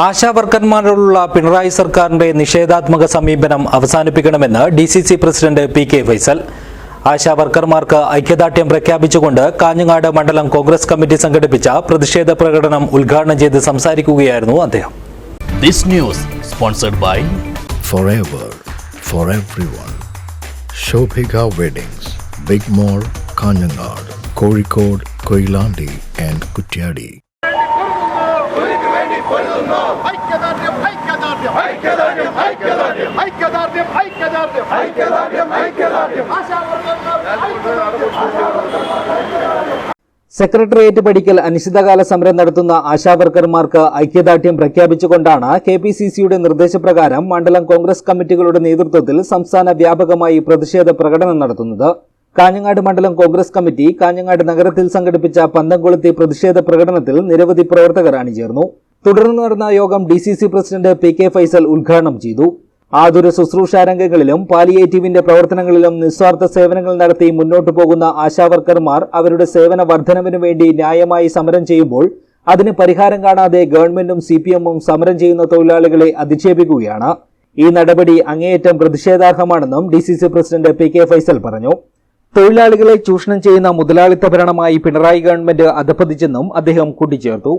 ആശാവർക്കർമാരോടുള്ള പിണറായി സർക്കാരിന്റെ നിഷേധാത്മക സമീപനം അവസാനിപ്പിക്കണമെന്ന് D C C president P K Faisal. ആശാവർക്കർമാർക്ക് ഐക്യദാർഢ്യം പ്രഖ്യാപിച്ചുകൊണ്ട് കാഞ്ഞങ്ങാട് മണ്ഡലം കോൺഗ്രസ് കമ്മിറ്റി സംഘടിപ്പിച്ച പ്രതിഷേധ പ്രകടനം ഉദ്ഘാടനം ചെയ്ത് സംസാരിക്കുകയായിരുന്നു അദ്ദേഹം. This news sponsored by forever for everyone. Shobhika Weddings, Big Mall, Kanyanad, Kozhikode, Koilandi and ഐക്യദാർഢ്യം ഐക്യദാർഢ്യം. ഐക്യദാർഢ്യം ഐക്യദാർഢ്യം. ഐക്യദാർഢ്യം ഐക്യദാർഢ്യം. ഐക്യദാർഢ്യം ഐക്യദാർഢ്യം. സെക്രട്ടേറിയറ്റ് പഠിക്കൽ അനിശ്ചിതകാല സമരം നടത്തുന്ന ആശാവർക്കർമാർക്ക് ഐക്യദാർഢ്യം പ്രഖ്യാപിച്ചുകൊണ്ടാണ് കെ പി സി സിയുടെ നിർദ്ദേശപ്രകാരം മണ്ഡലം കോൺഗ്രസ് കമ്മിറ്റികളുടെ നേതൃത്വത്തിൽ സംസ്ഥാന വ്യാപകമായി പ്രതിഷേധ പ്രകടനം നടത്തുന്നത്. കാഞ്ഞങ്ങാട് മണ്ഡലം കോൺഗ്രസ് കമ്മിറ്റി കാഞ്ഞങ്ങാട് നഗരത്തിൽ സംഘടിപ്പിച്ച പന്തംകൊളുത്തി പ്രതിഷേധ പ്രകടനത്തിൽ നിരവധി പ്രവർത്തകർ അണിചേർന്നു. തുടർന്ന് നടന്ന യോഗം D C C president P K Faisal ഉദ്ഘാടനം ചെയ്തു. ആതുര ശുശ്രൂഷ രംഗങ്ങളിലും പാലിയേറ്റീവിന്റെ പ്രവർത്തനങ്ങളിലും നിസ്വാർത്ഥ സേവനങ്ങൾ നടത്തി മുന്നോട്ടു പോകുന്ന ആശാവർക്കർമാർ അവരുടെ സേവന വർധനവിനു വേണ്ടി ന്യായമായി സമരം ചെയ്യുമ്പോൾ അതിന് പരിഹാരം കാണാതെ ഗവൺമെന്റും സി പി എമ്മും സമരം ചെയ്യുന്ന തൊഴിലാളികളെ അധിക്ഷേപിക്കുകയാണ്. ഈ നടപടി അങ്ങേയറ്റം പ്രതിഷേധാർഹമാണെന്നും D C C president P K Faisal പറഞ്ഞു. തൊഴിലാളികളെ ചൂഷണം ചെയ്യുന്ന മുതലാളിത്ത ഭരണമായി പിണറായി ഗവൺമെന്റ് അധപ്പതിച്ചെന്നും അദ്ദേഹം കൂട്ടിച്ചേർത്തു.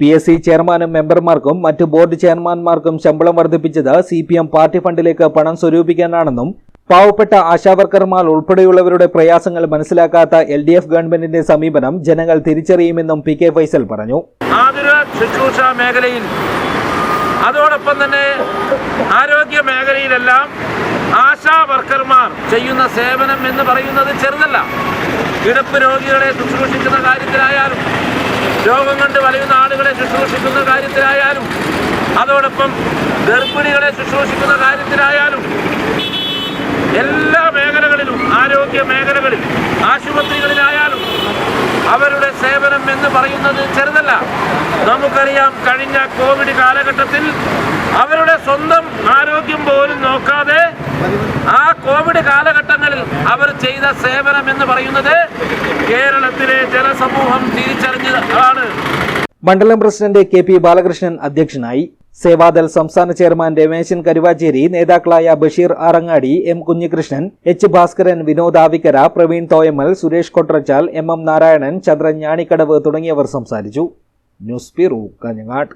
പി എസ് സി ചെയർമാനും മെമ്പർമാർക്കും മറ്റ് ബോർഡ് ചെയർമാൻമാർക്കും ശമ്പളം വർദ്ധിപ്പിച്ചത് സി പി എം പാർട്ടി ഫണ്ടിലേക്ക് പണം സ്വരൂപിക്കാനാണെന്നും പാവപ്പെട്ട ആശാവർക്കർമാർ ഉൾപ്പെടെയുള്ളവരുടെ പ്രയാസങ്ങൾ മനസ്സിലാക്കാത്ത എൽ ഡി എഫ് ഗവൺമെന്റിന്റെ സമീപനം ജനങ്ങൾ തിരിച്ചറിയുമെന്നും പി കെ ഫൈസൽ പറഞ്ഞു. മേഖലയിൽ അതോടൊപ്പം തന്നെ ആരോഗ്യ മേഖലയിലെല്ലാം ആശാ വർക്കർമാർ ചെയ്യുന്ന സേവനം എന്ന് പറയുന്നത് ചെറുതല്ല. കിടപ്പ് രോഗികളെ ശുശ്രൂഷിക്കുന്ന കാര്യത്തിലായാലും രോഗം കണ്ട് വലയുന്ന ആളുകളെ ശുശ്രൂഷിക്കുന്ന കാര്യത്തിലായാലും അതോടൊപ്പം ഗർഭിണികളെ ശുശ്രൂഷിക്കുന്ന കാര്യത്തിലായാലും എല്ലാ മേഖലകളിലും ആരോഗ്യ മേഖലകളിൽ ആശുപത്രികളിലായാലും അവരുടെ സേവനം എന്ന് പറയുന്നത് ചെറുതല്ല. നമുക്കറിയാം കഴിഞ്ഞ കോവിഡ് കാലഘട്ടത്തിൽ അവരുടെ സ്വന്തം ആരോഗ്യം പോലും നോക്കാതെ ആ കോവിഡ് കാലഘട്ടങ്ങളിൽ അവർ ചെയ്ത സേവനം എന്ന് പറയുന്നത് കേരളത്തിലെ ജനസമൂഹം തിരിച്ചറിഞ്ഞതാണ് മണ്ഡലം പ്രസിഡന്റ് കെ പി ബാലകൃഷ്ണൻ അധ്യക്ഷനായി. സേവാദൾ സംസ്ഥാന ചെയർമാൻ രമേശൻ കരുവാച്ചേരി നേതാക്കളായ Basheer Arangadi M Kunhikrishnan H Bhaskaran Vinod Avikkara Praveen Thoyamal Suresh Kotrachal M M Narayanan Chandran Njanikkadavu തുടങ്ങിയവർ സംസാരിച്ചു. News bureau Kanhangad.